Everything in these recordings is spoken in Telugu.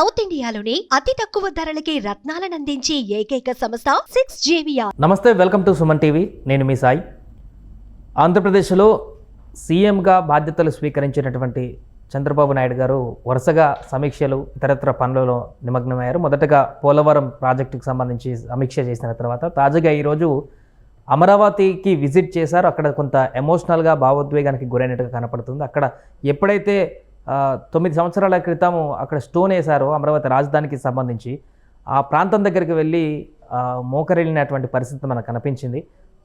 సౌత్ ఇండియాలోని అతి తక్కువ ధరలకి రత్నాలను అందించే ఏకైక సంస్థ సిక్స్ జేవియా నమస్తే వెల్కమ్ టు సుమన్ టీవీ. నేను మీ సాయి. ఆంధ్రప్రదేశ్లో సీఎంగా బాధ్యతలు స్వీకరించినటువంటి చంద్రబాబు నాయుడు గారు వరుసగా సమీక్షలు ఇతరత్ర పనులలో నిమగ్నమయ్యారు. మొదటగా పోలవరం ప్రాజెక్టుకు సంబంధించి సమీక్ష చేసిన తర్వాత తాజాగా ఈరోజు అమరావతికి విజిట్ చేశారు. అక్కడ కొంత ఎమోషనల్గా భావోద్వేగానికి గురైనట్టుగా కనపడుతుంది. అక్కడ ఎప్పుడైతే తొమ్మిది సంవత్సరాల క్రితం అక్కడ స్టోన్ వేశారో అమరావతి రాజధానికి సంబంధించి. ఆ ప్రాంతం దగ్గరికి వెళ్ళి ఆ, మోకరిల్లినటువంటి పరిస్థితి మనకు కనిపించింది.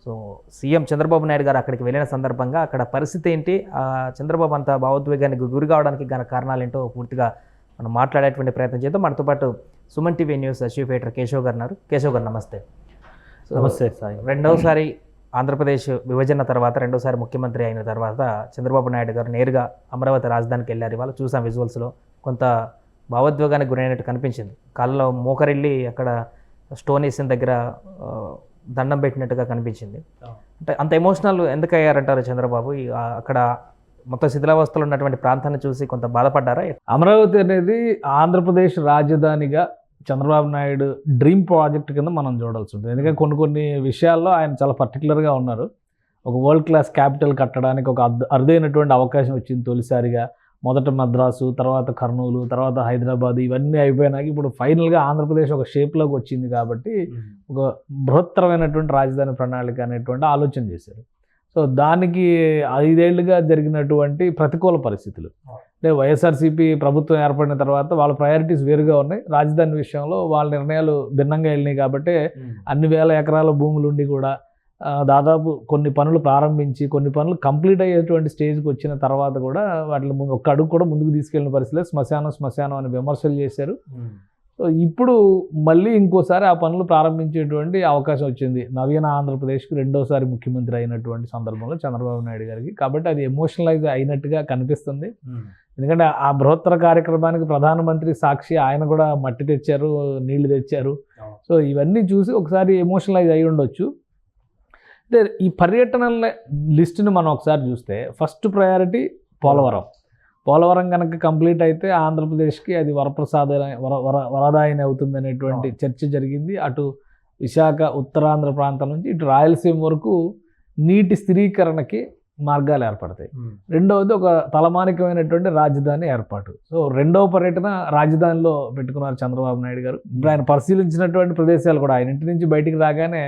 సో సీఎం చంద్రబాబు నాయుడు గారు అక్కడికి వెళ్ళిన సందర్భంగా అక్కడ పరిస్థితి ఏంటి? చంద్రబాబు అంత భావోద్వేగానికి గురి కావడానికి గల కారణాలు ఏంటో పూర్తిగా మనం మాట్లాడేటువంటి ప్రయత్నం చేద్దాం. మనతో పాటు Suman TV news chief editor Keshav garu ఉన్నారు. కేశవ్ గారు నమస్తే. నమస్తే సాయి. రెండవసారి ఆంధ్రప్రదేశ్ విభజన తర్వాత రెండోసారి ముఖ్యమంత్రి అయిన తర్వాత చంద్రబాబు నాయుడు గారు నేరుగా అమరావతి రాజధానికి వెళ్ళారు. ఇవాళ చూసాం విజువల్స్లో కొంత భావోద్వేగానికి గురైనట్టు కనిపించింది. కాళ్ళలో మోకరిల్లి అక్కడ స్టోన్ వేసిన దగ్గర దండం పెట్టినట్టుగా కనిపించింది. అంటే అంత ఎమోషనల్ ఎందుకు అయ్యారంటారు చంద్రబాబు? అక్కడ మొత్తం శిథిలావస్థలో ఉన్నటువంటి ప్రాంతాన్ని చూసి కొంత బాధపడ్డారా? అమరావతి అనేది ఆంధ్రప్రదేశ్ రాజధానిగా చంద్రబాబు నాయుడు డ్రీమ్ ప్రాజెక్ట్ కింద మనం చూడాల్సి ఉంటుంది. ఎందుకంటే కొన్ని కొన్ని విషయాల్లో ఆయన చాలా పర్టికులర్గా ఉన్నారు. ఒక వరల్డ్ క్లాస్ క్యాపిటల్ కట్టడానికి ఒక అరుదైనటువంటి అవకాశం వచ్చింది తొలిసారిగా. మొదట మద్రాసు తర్వాత కర్నూలు తర్వాత హైదరాబాద్ ఇవన్నీ అయిపోయినాక ఇప్పుడు ఫైనల్గా ఆంధ్రప్రదేశ్ ఒక షేప్లోకి వచ్చింది కాబట్టి ఒక బృహత్తరమైనటువంటి రాజధాని ప్రణాళిక అనేటువంటి ఆలోచన చేశారు. సో దానికి ఐదేళ్ళుగా జరిగినటువంటి ప్రతికూల పరిస్థితులు. అంటే వైఎస్ఆర్సీపీ ప్రభుత్వం ఏర్పడిన తర్వాత వాళ్ళ ప్రయారిటీస్ వేరుగా ఉన్నాయి. రాజధాని విషయంలో వాళ్ళ నిర్ణయాలు భిన్నంగా వెళ్ళినాయి కాబట్టి అన్ని వేల ఎకరాల భూములు ఉండి కూడా దాదాపు కొన్ని పనులు ప్రారంభించి కొన్ని పనులు కంప్లీట్ అయ్యేటువంటి స్టేజ్కి వచ్చిన తర్వాత కూడా వాటిని ముందు ఒక్క అడుగు కూడా ముందుకు తీసుకెళ్ళిన పరిస్థితి లేదు. శ్మశానం శ్మశానం అని విమర్శలు చేశారు. సో ఇప్పుడు మళ్ళీ ఇంకోసారి ఆ పనులు ప్రారంభించేటువంటి అవకాశం వచ్చింది. నవీన ఆంధ్రప్రదేశ్కి రెండోసారి ముఖ్యమంత్రి అయినటువంటి సందర్భంలో చంద్రబాబు నాయుడు గారికి. కాబట్టి అది ఎమోషనలైజ్ అయినట్టుగా కనిపిస్తుంది. ఎందుకంటే ఆ బృహత్తర కార్యక్రమానికి ప్రధానమంత్రి సాక్షి ఆయన కూడా మట్టి తెచ్చారు నీళ్ళు తెచ్చారు. సో ఇవన్నీ చూసి ఒకసారి ఎమోషనలైజ్ అయి ఉండొచ్చు. అంటే ఈ పర్యటనల లిస్టుని మనం ఒకసారి చూస్తే ఫస్ట్ ప్రయారిటీ పోలవరం. పోలవరం కనుక కంప్లీట్ అయితే ఆంధ్రప్రదేశ్కి అది వరప్రసాద వర వర వరదాయని అవుతుంది అనేటువంటి చర్చ జరిగింది. అటు విశాఖ ఉత్తరాంధ్ర ప్రాంతం నుంచి ఇటు రాయలసీమ వరకు నీటి స్థిరీకరణకి మార్గాలు ఏర్పడతాయి. రెండవది ఒక తలమానికమైనటువంటి రాజధాని ఏర్పాటు. సో రెండవ పర్యటన రాజధానిలో పెట్టుకున్నారు చంద్రబాబు నాయుడు గారు. ఇప్పుడు ఆయన పరిశీలించినటువంటి ప్రదేశాలు కూడా ఆయన ఇంటి నుంచి బయటికి రాగానే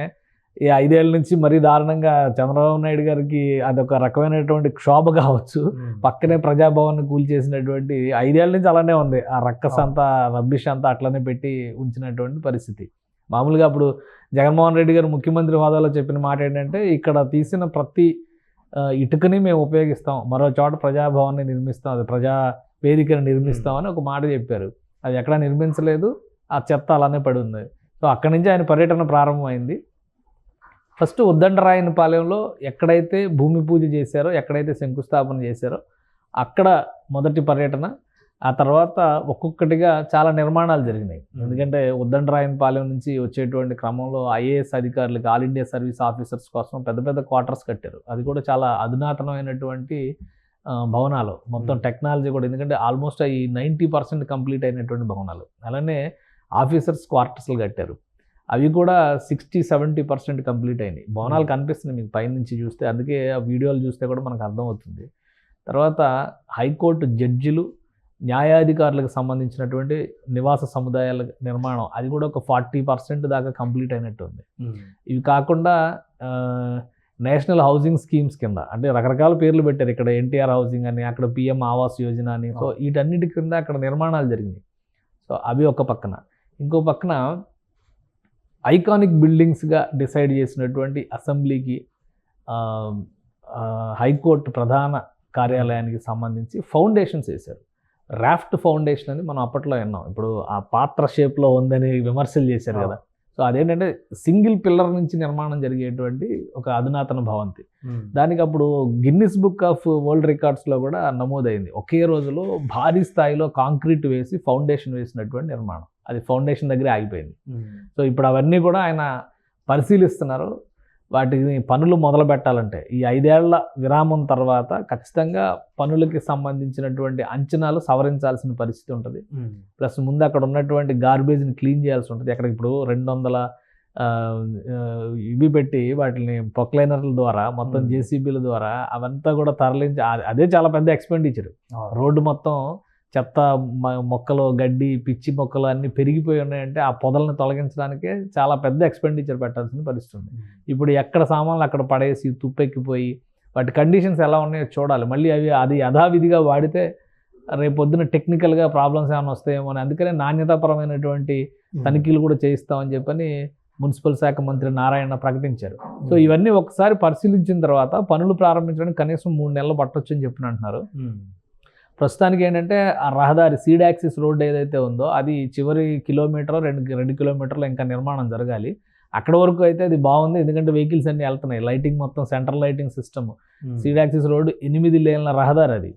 ఈ ఐదేళ్ళ నుంచి మరీ దారుణంగా చంద్రబాబు నాయుడు గారికి అదొక రకమైనటువంటి క్షోభ కావచ్చు. పక్కనే ప్రజాభవన్ కూల్చేసినటువంటి ఐదేళ్ళ నుంచి అలానే ఉంది. ఆ రక్కస్ అంతా రబ్బిష్ అంతా అట్లనే పెట్టి ఉంచినటువంటి పరిస్థితి. మామూలుగా అప్పుడు జగన్మోహన్ రెడ్డి గారు ముఖ్యమంత్రి హోదాలో చెప్పిన మాట ఏంటంటే ఇక్కడ తీసిన ప్రతి ఇటుకని మేము ఉపయోగిస్తాం. మరో చోట ప్రజాభవన్ని నిర్మిస్తాం. అది ప్రజా వేదికను నిర్మిస్తాం అని ఒక మాట చెప్పారు. అది ఎక్కడ నిర్మించలేదు. ఆ చెత్త అలానే పడి ఉంది. సో అక్కడి నుంచి ఆయన పర్యటన ప్రారంభమైంది. ఫస్ట్ ఉద్దండరాయని పాలెంలో ఎక్కడైతే భూమి పూజ చేశారో ఎక్కడైతే శంకుస్థాపన చేశారో అక్కడ మొదటి పర్యటన ఆ తర్వాత ఒక్కొక్కటిగా చాలా నిర్మాణాలు జరిగినాయి. ఎందుకంటే ఉద్దండరాయని పాలెం నుంచి వచ్చేటువంటి క్రమంలో ఐఏఎస్ అధికారులకు ఆల్ ఇండియా సర్వీస్ ఆఫీసర్స్ కోసం పెద్ద పెద్ద క్వార్టర్స్ కట్టారు. అది కూడా చాలా అధునాతనమైనటువంటి భవనాలు. మొత్తం టెక్నాలజీ కూడా ఎందుకంటే ఆల్మోస్ట్ ఈ నైంటీ పర్సెంట్ కంప్లీట్ అయినటువంటి భవనాలు. అలానే ఆఫీసర్స్ క్వార్టర్స్లు కట్టారు. అవి కూడా సిక్స్టీ సెవెంటీ పర్సెంట్ కంప్లీట్ అయినాయి. భవనాలు కనిపిస్తున్నాయి మీకు పైనుంచి చూస్తే. అందుకే ఆ వీడియోలు చూస్తే కూడా మనకు అర్థమవుతుంది. తర్వాత హైకోర్టు జడ్జిలు న్యాయాధికారులకు సంబంధించినటువంటి నివాస సముదాయాల నిర్మాణం అది కూడా ఒక ఫార్టీ పర్సెంట్ దాకా కంప్లీట్ అయినట్టు ఉంది. ఇవి కాకుండా నేషనల్ హౌసింగ్ స్కీమ్స్ కింద అంటే రకరకాల పేర్లు పెట్టారు. ఇక్కడ ఎన్టీఆర్ హౌసింగ్ అని అక్కడ పిఎం ఆవాస్ యోజన అని. సో వీటన్నిటి కింద అక్కడ నిర్మాణాలు జరిగినాయి. సో అవి ఒక పక్కన. ఇంకో పక్కన ఐకానిక్ బిల్డింగ్స్గా డిసైడ్ చేసినటువంటి అసెంబ్లీకి హైకోర్టు ప్రధాన కార్యాలయానికి సంబంధించి ఫౌండేషన్స్ వేశారు. రాఫ్ట్ ఫౌండేషన్ అని మనం అప్పట్లో విన్నాం. ఇప్పుడు ఆ పాత్ర షేప్లో ఉందని విమర్శలు చేశారు కదా. సో అదేంటంటే సింగిల్ పిల్లర్ నుంచి నిర్మాణం జరిగేటువంటి ఒక అధునాతన భవంతి. దానికి అప్పుడు గిన్నిస్ బుక్ ఆఫ్ వరల్డ్ రికార్డ్స్లో కూడా నమోదైంది. ఒకే రోజులో భారీ స్థాయిలో కాంక్రీట్ వేసి ఫౌండేషన్ వేసినటువంటి నిర్మాణం. అది ఫౌండేషన్ దగ్గరే ఆగిపోయింది. సో ఇప్పుడు అవన్నీ కూడా ఆయన పరిశీలిస్తున్నారు. వాటిని పనులు మొదలు పెట్టాలంటే ఈ ఐదేళ్ళ విరామం తర్వాత ఖచ్చితంగా పనులకి సంబంధించినటువంటి అంచనాలు సవరించాల్సిన పరిస్థితి ఉంటుంది. ప్లస్ ముందు అక్కడ ఉన్నటువంటి గార్బేజ్ని క్లీన్ చేయాల్సి ఉంటుంది. అక్కడ ఇప్పుడు రెండు వందల ఇవి పెట్టి వాటిని పొక్లైనర్ల ద్వారా మొత్తం. జేసీబీల ద్వారా అవంతా కూడా తరలించి అదే చాలా పెద్ద ఎక్స్పెండిచర్. రోడ్డు మొత్తం చెత్త మొక్కలు గడ్డి పిచ్చి మొక్కలు అన్నీ పెరిగిపోయి ఉన్నాయంటే ఆ పొదలను తొలగించడానికే చాలా పెద్ద ఎక్స్పెండిచర్ పెట్టాల్సిన పరిస్థితి ఉంది ఇప్పుడు ఎక్కడ సామాన్లు అక్కడ పడేసి తుప్పెక్కిపోయి వాటి కండిషన్స్ ఎలా ఉన్నాయో చూడాలి. మళ్ళీ అవి అది యథావిధిగా వాడితే రేపొద్దున టెక్నికల్గా ప్రాబ్లమ్స్ ఏమైనా వస్తాయేమో అని. అందుకనే నాణ్యతాపరమైనటువంటి తనిఖీలు కూడా చేయిస్తామని చెప్పని మున్సిపల్ శాఖ మంత్రి నారాయణ ప్రకటించారు. సో ఇవన్నీ ఒకసారి పరిశీలించిన తర్వాత పనులు ప్రారంభించడానికి కనీసం మూడు నెలలు పట్టొచ్చు అని చెప్పిన అంటున్నారు ప్రస్తుతానికి ఏంటంటే ఆ రహదారి సీడ్ యాక్సిస్ రోడ్ ఏదైతే ఉందో అది చివరి కిలోమీటర్ రెండు రెండు కిలోమీటర్లు ఇంకా నిర్మాణం జరగాలి. అక్కడ వరకు అయితే అది బాగుంది. ఎందుకంటే వెహికల్స్ అన్ని వెళ్తున్నాయి. లైటింగ్ మొత్తం central lighting system. Seed axis road ఎనిమిది లేన్ల రహదారి అది.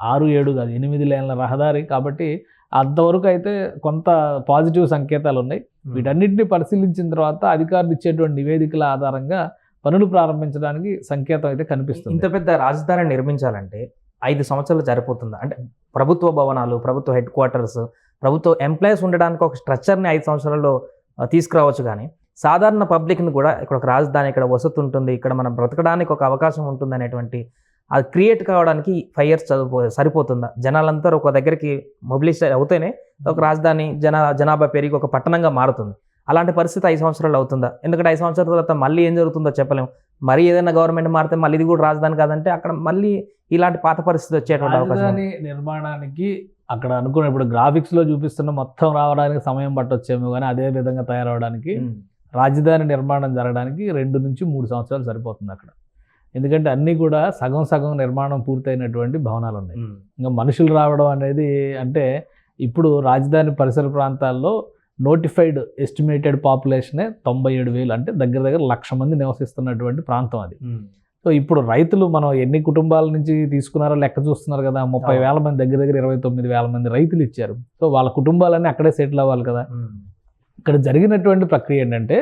ఆరు ఏడు కాదు ఎనిమిది లేన్ల రహదారి. కాబట్టి అంతవరకు అయితే కొంత పాజిటివ్ సంకేతాలు ఉన్నాయి. వీటన్నిటిని పరిశీలించిన తర్వాత అధికారులు ఇచ్చేటువంటి నివేదికల ఆధారంగా పనులు ప్రారంభించడానికి సంకేతం అయితే కనిపిస్తుంది. ఇంత పెద్ద రాజధాని నిర్మించాలంటే ఐదు సంవత్సరాలు సరిపోతుందా. అంటే ప్రభుత్వ భవనాలు ప్రభుత్వ హెడ్ క్వార్టర్స్ ప్రభుత్వ ఎంప్లాయీస్ ఉండడానికి ఒక స్ట్రక్చర్ని ఐదు సంవత్సరాల్లో తీసుకురావచ్చు కానీ సాధారణ పబ్లిక్ని కూడా ఇక్కడ ఒక రాజధాని ఇక్కడ వసతి ఉంటుంది ఇక్కడ మనం బ్రతకడానికి ఒక అవకాశం ఉంటుంది అనేటువంటి అది క్రియేట్ కావడానికి ఫైవ్ ఇయర్స్ చదువు సరిపోతుందా? జనాలంతా ఒక దగ్గరికి మొబిలైజ్ అవుతేనే ఒక రాజధాని జన జనాభా పెరిగి ఒక పట్టణంగా మారుతుంది. అలాంటి పరిస్థితి ఐదు సంవత్సరాలు అవుతుందా? ఎందుకంటే ఐదు సంవత్సరాల తర్వాత మళ్ళీ ఏం జరుగుతుందో చెప్పలేము. మరి ఏదైనా గవర్నమెంట్ మారితే మళ్ళీ ఇది కూడా రాజధాని కాదంటే అక్కడ మళ్ళీ ఇలాంటి పాత పరిస్థితి వచ్చేటువంటి అవకాశం నిర్మాణానికి అక్కడ అనుకున్న ఇప్పుడు గ్రాఫిక్స్లో చూపిస్తున్న మొత్తం రావడానికి సమయం పట్టొచ్చేమో కానీ అదే విధంగా తయారవడానికి. రాజధాని నిర్మాణం జరగడానికి రెండు నుంచి మూడు సంవత్సరాలు సరిపోతుంది అక్కడ ఎందుకంటే అన్నీ కూడా సగం సగం నిర్మాణం పూర్తయినటువంటి భవనాలు ఉన్నాయి. ఇంకా మనుషులు రావడం అనేది అంటే ఇప్పుడు రాజధాని పరిసర ప్రాంతాల్లో నోటిఫైడ్ ఎస్టిమేటెడ్ పాపులేషనే తొంభై ఏడు వేలు అంటే దగ్గర దగ్గర లక్ష మంది నివసిస్తున్నటువంటి ప్రాంతం అది. సో ఇప్పుడు రైతులు మనం ఎన్ని కుటుంబాల నుంచి తీసుకున్నారో లెక్క చూస్తున్నారు కదా ముప్పై. వేల మంది దగ్గర దగ్గర ఇరవై తొమ్మిది వేల మంది రైతులు ఇచ్చారు సో వాళ్ళ కుటుంబాలన్నీ అక్కడే సెటిల్ అవ్వాలి కదా. ఇక్కడ జరిగినటువంటి ప్రక్రియ ఏంటంటే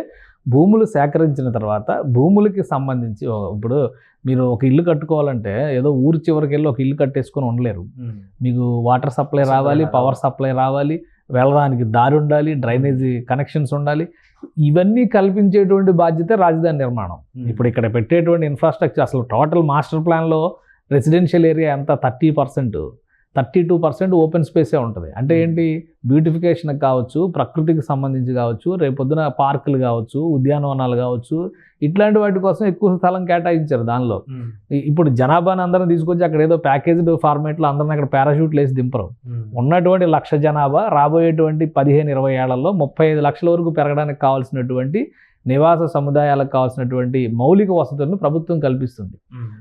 భూములు సేకరించిన తర్వాత భూములకి సంబంధించి ఇప్పుడు మీరు ఒక ఇల్లు కట్టుకోవాలంటే ఏదో ఊరు చివరికి వెళ్ళి ఒక ఇల్లు కట్టేసుకొని ఉండలేరు. మీకు వాటర్ సప్లై రావాలి. పవర్ సప్లై రావాలి వెళ్ళడానికి దారి ఉండాలి డ్రైనేజీ కనెక్షన్స్ ఉండాలి. ఇవన్నీ కల్పించేటువంటి బాధ్యత రాజధాని నిర్మాణం. ఇప్పుడు ఇక్కడ పెట్టేటువంటి ఇన్ఫ్రాస్ట్రక్చర్ అసలు టోటల్ మాస్టర్ ప్లాన్లో రెసిడెన్షియల్ ఏరియా ఎంత? Thirty percent. Thirty two percent open స్పేసే ఉంటుంది అంటే Hmm. ఏంటి బ్యూటిఫికేషన్ కావచ్చు ప్రకృతికి సంబంధించి కావచ్చు రేపొద్దున పార్కులు కావచ్చు ఉద్యానవనాలు కావచ్చు ఇట్లాంటి వాటి కోసం ఎక్కువ స్థలం కేటాయించారు దానిలో. ఈ- ఇప్పుడు జనాభాని అందరం తీసుకొచ్చి అక్కడ ఏదో ప్యాకేజ్డ్ ఫార్మేట్లో అందరం అక్కడ పారాషూట్లు వేసి దింపరు ఉమ్. ఉన్నటువంటి లక్ష జనాభా రాబోయేటువంటి పదిహేను ఇరవై ఏళ్ళలో ముప్పై ఐదు లక్షల వరకు పెరగడానికి కావాల్సినటువంటి నివాస సముదాయాలకు కావాల్సినటువంటి మౌలిక వసతులను ప్రభుత్వం కల్పిస్తుంది.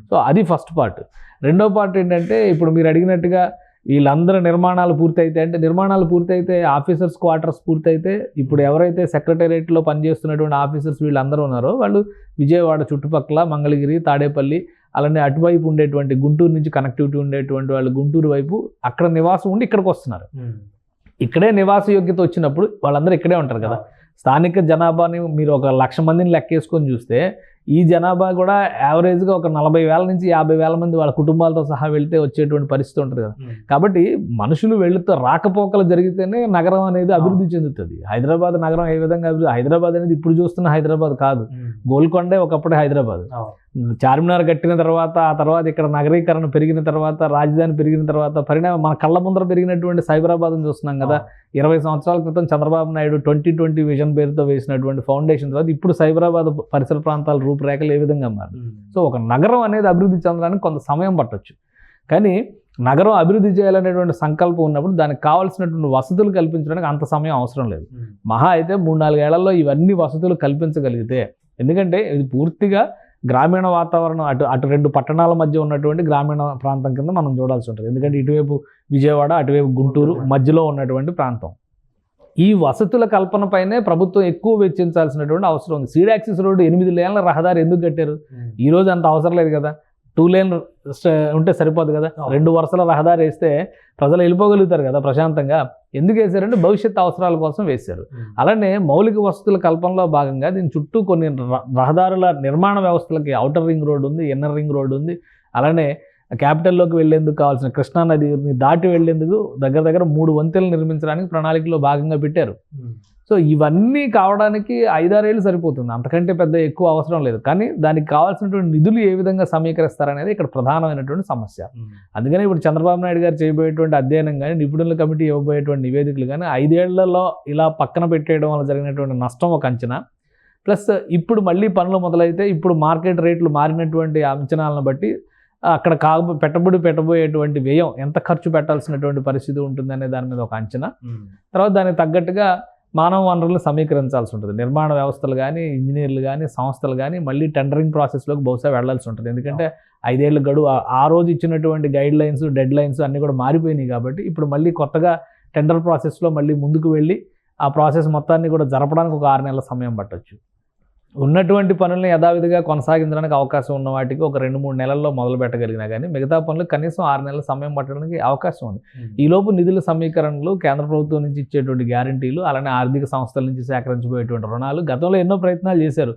సో అది ఫస్ట్ పార్ట్ రెండో పార్ట్ ఏంటంటే ఇప్పుడు మీరు అడిగినట్టుగా వీళ్ళందరూ నిర్మాణాలు పూర్తయితే అంటే నిర్మాణాలు పూర్తయితే ఆఫీసర్స్ క్వార్టర్స్ పూర్తయితే ఇప్పుడు ఎవరైతే సెక్రటేరియట్లో పనిచేస్తున్నటువంటి ఆఫీసర్స్ వీళ్ళందరూ ఉన్నారో వాళ్ళు విజయవాడ చుట్టుపక్కల మంగళగిరి తాడేపల్లి అలానే అటువైపు ఉండేటువంటి గుంటూరు నుంచి కనెక్టివిటీ ఉండేటువంటి వాళ్ళు గుంటూరు వైపు అక్కడ నివాసం ఉండి ఇక్కడికి వస్తున్నారు. ఉమ్. ఇక్కడే నివాస యోగ్యత వచ్చినప్పుడు వాళ్ళందరూ ఇక్కడే ఉంటారు కదా. స్థానిక జనాభాని మీరు ఒక లక్ష మందిని లెక్కేసుకొని చూస్తే ఈ జనాభా కూడా యావరేజ్గా ఒక నలభై వేల నుంచి యాభై వేల మంది వాళ్ళ కుటుంబాలతో సహా వెళ్తే వచ్చేటువంటి పరిస్థితి ఉంటుంది కదా. కాబట్టి మనుషులు వెళుతూ రాకపోకలు జరిగితేనే నగరం అనేది అభివృద్ధి చెందుతుంది హైదరాబాద్ నగరం ఏ విధంగా అభివృద్ధి హైదరాబాద్ అనేది ఇప్పుడు చూస్తున్న హైదరాబాద్ కాదు. గోల్కొండే ఒకప్పుడే హైదరాబాద్. చార్మినార్ కట్టిన తర్వాత ఆ తర్వాత ఇక్కడ నగరీకరణ పెరిగిన తర్వాత రాజధాని పెరిగిన తర్వాత పరిణామం మన కళ్ళ ముందర పెరిగినటువంటి సైబరాబాద్ని చూస్తున్నాం కదా. ఇరవై సంవత్సరాల క్రితం Chandrababu Naidu twenty twenty vision పేరుతో వేసినటువంటి ఫౌండేషన్ తర్వాత ఇప్పుడు సైబరాబాద్ పరిసర ప్రాంతాల రూపురేఖలు ఏ విధంగా మారు. సో ఒక నగరం అనేది అభివృద్ధి చెందడానికి కొంత సమయం పట్టొచ్చు. కానీ నగరం అభివృద్ధి చేయాలనేటువంటి సంకల్పం ఉన్నప్పుడు దానికి కావాల్సినటువంటి వసతులు కల్పించడానికి అంత సమయం అవసరం లేదు. మహా అయితే మూడు నాలుగేళ్ళలో ఇవన్నీ వసతులు కల్పించగలిగితే ఎందుకంటే ఇది పూర్తిగా గ్రామీణ వాతావరణం అటు అటు రెండు పట్టణాల మధ్య ఉన్నటువంటి గ్రామీణ ప్రాంతం కింద మనం చూడాల్సి ఉంటుంది. ఎందుకంటే ఇటువైపు విజయవాడ అటువైపు గుంటూరు మధ్యలో ఉన్నటువంటి ప్రాంతం. ఈ వసతుల కల్పనపైనే ప్రభుత్వం ఎక్కువ వెచ్చించాల్సినటువంటి అవసరం ఉంది. సీడాక్సిస్ రోడ్డు ఎనిమిది లేన్ల రహదారి ఎందుకు కట్టారు? ఉమ్. ఈ రోజు అంత అవసరం లేదు కదా. టూ లేన్ ఉంటే సరిపోదు కదా. రెండు వరుసల రహదారి వేస్తే ప్రజలు వెళ్ళిపోగలుగుతారు కదా ప్రశాంతంగా. ఎందుకు వేశారంటే భవిష్యత్ అవసరాల కోసం వేశారు. అలానే మౌలిక వసతుల కల్పనలో భాగంగా దీని చుట్టూ కొన్ని ర- రహదారుల నిర్మాణ వ్యవస్థలకి అవుటర్ రింగ్ రోడ్ ఉంది ఇన్నర్ రింగ్ రోడ్ ఉంది. అలానే క్యాపిటల్లోకి వెళ్ళేందుకు కావాల్సిన కృష్ణా నదిని దాటి వెళ్ళేందుకు దగ్గర దగ్గర మూడు వంతెనలు నిర్మించడానికి ప్రణాళికలో భాగంగా పెట్టారు. సో ఇవన్నీ కావడానికి ఐదారేళ్ళు సరిపోతుంది. అంతకంటే పెద్ద ఎక్కువ అవసరం లేదు. కానీ దానికి కావాల్సినటువంటి నిధులు ఏ విధంగా సమీకరిస్తారనేది ఇక్కడ ప్రధానమైనటువంటి సమస్య. అందుకని ఇప్పుడు చంద్రబాబు నాయుడు గారు చేయబోయేటువంటి అధ్యయనం కానీ నిపుణుల కమిటీ ఇవ్వబోయేటువంటి నివేదికలు కానీ ఐదేళ్ళలో ఇలా పక్కన పెట్టేయడం వల్ల జరిగినటువంటి నష్టం ఒక అంచనా. ప్లస్ ఇప్పుడు మళ్ళీ పనులు మొదలైతే ఇప్పుడు మార్కెట్ రేట్లు మారినటువంటి అంచనాలను బట్టి అక్కడ కాగు పెట్టబడి పెట్టబోయేటువంటి వ్యయం ఎంత ఖర్చు పెట్టాల్సినటువంటి పరిస్థితి ఉంటుందనే దాని మీద ఒక అంచనా. తర్వాత దానికి తగ్గట్టుగా మానవ వనరులను సమీకరించాల్సి ఉంటుంది. నిర్మాణ వ్యవస్థలు కానీ ఇంజనీర్లు కానీ సంస్థలు కానీ మళ్ళీ టెండరింగ్ ప్రాసెస్లోకి బహుశా వెళ్ళాల్సి ఉంటుంది. ఎందుకంటే ఐదేళ్ళ గడువు ఆ- ఆ రోజు ఇచ్చినటువంటి గైడ్ లైన్స్ డెడ్ లైన్స్ అన్నీ కూడా మారిపోయినాయి కాబట్టి ఇప్పుడు మళ్ళీ కొత్తగా టెండర్ ప్రాసెస్లో మళ్ళీ ముందుకు వెళ్ళి ఆ ప్రాసెస్ మొత్తాన్ని కూడా జరపడానికి ఒక ఆరు నెలల సమయం పట్టొచ్చు. ఉన్నటువంటి పనుల్ని యథావిధిగా కొనసాగించడానికి అవకాశం ఉన్న వాటికి ఒక రెండు మూడు నెలల్లో మొదలు పెట్టగలిగినా కానీ మిగతా పనులు కనీసం ఆరు నెలల సమయం పట్టడానికి అవకాశం ఉంది. ఈలోపు నిధుల సమీకరణలు కేంద్ర ప్రభుత్వం నుంచి ఇచ్చేటువంటి గ్యారంటీలు అలానే ఆర్థిక సంస్థల నుంచి సేకరించబోయేటువంటి రుణాలు గతంలో ఎన్నో ప్రయత్నాలు చేశారు.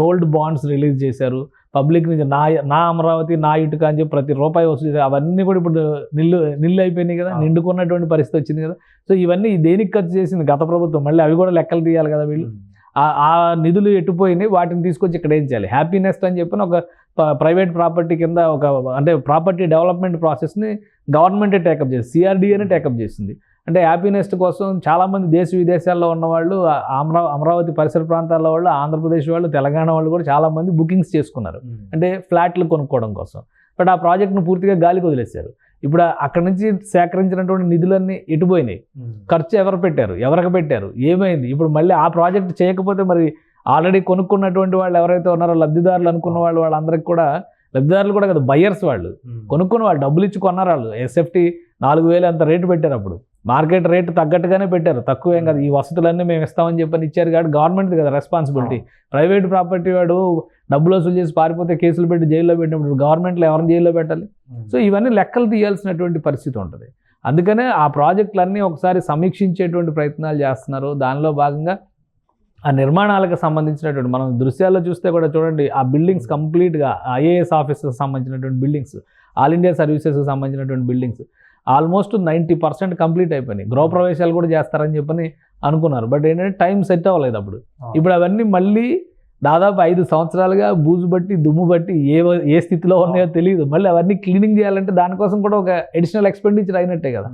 గోల్డ్ బాండ్స్ రిలీజ్ చేశారు. పబ్లిక్ నుంచి నా నా అమరావతి నా ఇటుక అని చెప్పి ప్రతి రూపాయి వసూలు అవన్నీ కూడా ఇప్పుడు నిల్లు నిల్లు అయిపోయినాయి కదా. నిండుకున్నటువంటి పరిస్థితి వచ్చింది కదా. సో ఇవన్నీ దేనికి ఖర్చు చేసింది గత ప్రభుత్వం? మళ్ళీ అవి కూడా లెక్కలు తీయాలి కదా వీళ్ళు. ఆ- నిధులు ఎట్టుపోయినాయి వాటిని తీసుకొచ్చి ఇక్కడ ఏం చేయాలి? హ్యాపీనెస్ అని చెప్పిన ఒక ప్రైవేట్ ప్రాపర్టీ కింద ఒక అంటే ప్రాపర్టీ డెవలప్మెంట్ ప్రాసెస్ని గవర్నమెంటే టేకప్ చేసింది సిఆర్డీఏనే టేకప్ చేసింది అంటే హ్యాపీనెస్ కోసం చాలామంది దేశ విదేశాల్లో ఉన్న వాళ్ళు ఆ అమరా అమరావతి పరిసర ప్రాంతాల్లో వాళ్ళు ఆంధ్రప్రదేశ్ వాళ్ళు తెలంగాణ వాళ్ళు కూడా చాలామంది బుకింగ్స్ చేసుకున్నారు. అంటే ఫ్లాట్లు కొనుక్కోవడం కోసం. బట్ ఆ ప్రాజెక్ట్ను పూర్తిగా గాలికి వదిలేశారు. ఇప్పుడు అక్కడ నుంచి సేకరించినటువంటి నిధులన్నీ ఎటుపోయినాయి ఖర్చు ఎవరు పెట్టారు? ఎవరికి పెట్టారు? ఏమైంది? ఇప్పుడు మళ్ళీ ఆ ప్రాజెక్ట్ చేయకపోతే మరి ఆల్రెడీ కొనుక్కున్నటువంటి వాళ్ళు ఎవరైతే ఉన్నారో లబ్ధిదారులు అనుకున్న వాళ్ళు వాళ్ళందరికీ కూడా లబ్ధిదారులు కూడా కదా బయ్యర్స్ వాళ్ళు. కొనుక్కున్న వాళ్ళు డబ్బులు ఇచ్చి కొన్నారు వాళ్ళు. ఎస్ఎఫ్టీ నాలుగు వేలు అంత రేటు పెట్టారు అప్పుడు? మార్కెట్ రేటు తగ్గట్టుగానే పెట్టారు. తక్కువ ఏం కదా. ఈ వసతులన్నీ మేము ఇస్తామని చెప్పని ఇచ్చారు కాబట్టి గవర్నమెంట్ కదా రెస్పాన్సిబిలిటీ ప్రైవేట్ ప్రాపర్టీ వాడు డబ్బులు వసూలు చేసి పారిపోతే కేసులు పెట్టి జైల్లో పెట్టినప్పుడు గవర్నమెంట్లో ఎవరిని జైల్లో పెట్టాలి? సో ఇవన్నీ లెక్కలు తీయాల్సినటువంటి పరిస్థితి ఉంటుంది. అందుకనే ఆ ప్రాజెక్టులన్నీ ఒకసారి సమీక్షించేటువంటి ప్రయత్నాలు చేస్తున్నారు. దానిలో భాగంగా ఆ నిర్మాణాలకు సంబంధించినటువంటి మనం దృశ్యాల్లో చూస్తే కూడా చూడండి ఆ బిల్డింగ్స్ కంప్లీట్గా ఐఏఎస్ ఆఫీసర్కి సంబంధించినటువంటి బిల్డింగ్స్ ఆల్ ఇండియా సర్వీసెస్కి సంబంధించినటువంటి buildings. Almost ninety percent complete అయిపోయినాయి. గృహప్రవేశాలు కూడా చేస్తారని చెప్పని అనుకున్నారు. బట్ ఏంటంటే టైం సెట్ అవ్వలేదు అప్పుడు. ఇప్పుడు అవన్నీ మళ్ళీ దాదాపు ఐదు సంవత్సరాలుగా బూజు బట్టి దుమ్ము బట్టి ఏ ఏ స్థితిలో ఉన్నాయో తెలియదు మళ్ళీ అవన్నీ క్లీనింగ్ చేయాలంటే దానికోసం కూడా ఒక అడిషనల్ ఎక్స్పెండిచర్ అయినట్టే కదా.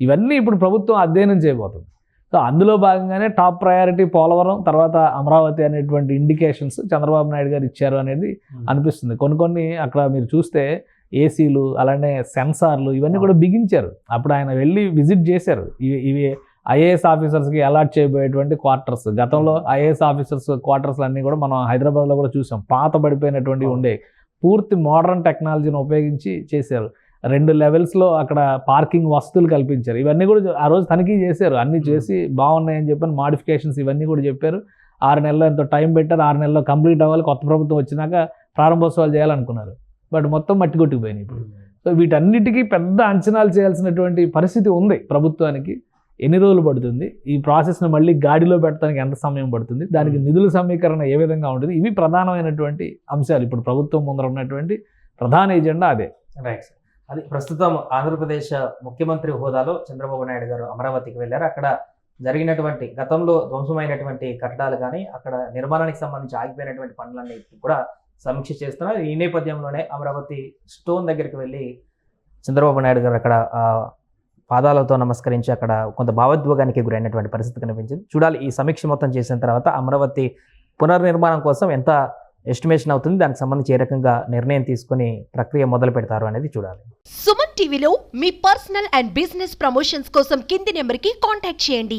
ఇవన్నీ ఇప్పుడు ప్రభుత్వం అధ్యయనం చేయబోతుంది. సో అందులో భాగంగానే టాప్ ప్రయారిటీ పోలవరం తర్వాత అమరావతి అనేటువంటి ఇండికేషన్స్ చంద్రబాబు నాయుడు గారు ఇచ్చారు అనేది అనిపిస్తుంది. కొన్ని కొన్ని అక్కడ మీరు చూస్తే ఏసీలు అలానే సెన్సార్లు ఇవన్నీ కూడా బిగించారు. అప్పుడు ఆయన వెళ్ళి విజిట్ చేశారు. ఇవి ఇవి ఐఏఎస్ ఆఫీసర్స్కి అలాట్ చేయబోయేటువంటి క్వార్టర్స్. గతంలో ఐఏఎస్ ఆఫీసర్స్ క్వార్టర్స్ అన్నీ కూడా మనం హైదరాబాద్లో కూడా చూసాం. పాత పడిపోయినటువంటి ఉండే. పూర్తి మోడర్న్ టెక్నాలజీని ఉపయోగించి చేశారు. రెండు లెవెల్స్లో అక్కడ పార్కింగ్ వసతులు కల్పించారు. ఇవన్నీ కూడా ఆ రోజు తనిఖీ చేశారు. అన్నీ చేసి బాగున్నాయని చెప్పని మాడిఫికేషన్స్ ఇవన్నీ కూడా చెప్పారు. ఆరు నెలల్లో ఎంతో టైం పెట్టారు. ఆరు నెలల్లో కంప్లీట్ అవ్వాలి. కొత్త ప్రభుత్వం వచ్చినాక ప్రారంభోత్సవాలు చేయాలనుకున్నారు. బట్ మొత్తం మట్టి కొట్టుకుపోయినాయి ఇప్పుడు సో వీటన్నిటికీ పెద్ద అంచనాలు చేయాల్సినటువంటి పరిస్థితి ఉంది ప్రభుత్వానికి. ఎన్ని రోజులు పడుతుంది? ఈ ప్రాసెస్ని మళ్ళీ గాడిలో పెట్టడానికి ఎంత సమయం పడుతుంది? దానికి నిధుల సమీకరణ ఏ విధంగా ఉంటుంది? ఇవి ప్రధానమైనటువంటి అంశాలు. ఇప్పుడు ప్రభుత్వం ముందర ఉన్నటువంటి ప్రధాన ఎజెండా అదే. రైట్ సార్ అది ప్రస్తుతం ఆంధ్రప్రదేశ్ ముఖ్యమంత్రి హోదాలో చంద్రబాబు నాయుడు గారు అమరావతికి వెళ్ళారు. అక్కడ జరిగినటువంటి గతంలో ధ్వంసమైనటువంటి కట్టడాలు కానీ అక్కడ నిర్మాణానికి సంబంధించి ఆగిపోయినటువంటి పనులన్నీ కూడా సమీక్ష చేస్తున్నారు. ఈ నేపథ్యంలోనే అమరావతి స్టోన్ దగ్గరికి వెళ్ళి చంద్రబాబు నాయుడు గారు అక్కడ పాదాలతో నమస్కరించి అక్కడ కొంత భావోద్వేగానికి గురైనటువంటి పరిస్థితి కనిపించింది. చూడాలి ఈ సమీక్ష మొత్తం చేసిన తర్వాత అమరావతి పునర్నిర్మాణం కోసం ఎంత ఎస్టిమేషన్ అవుతుంది దానికి సంబంధించి ఏ రకంగా నిర్ణయం తీసుకొని ప్రక్రియ మొదలు పెడతారు అనేది చూడాలి. సుమన్ టీవీలో మీ పర్సనల్ అండ్ బిజినెస్ ప్రమోషన్స్ కోసం కింది నెంబర్కి కాంటాక్ట్ చేయండి.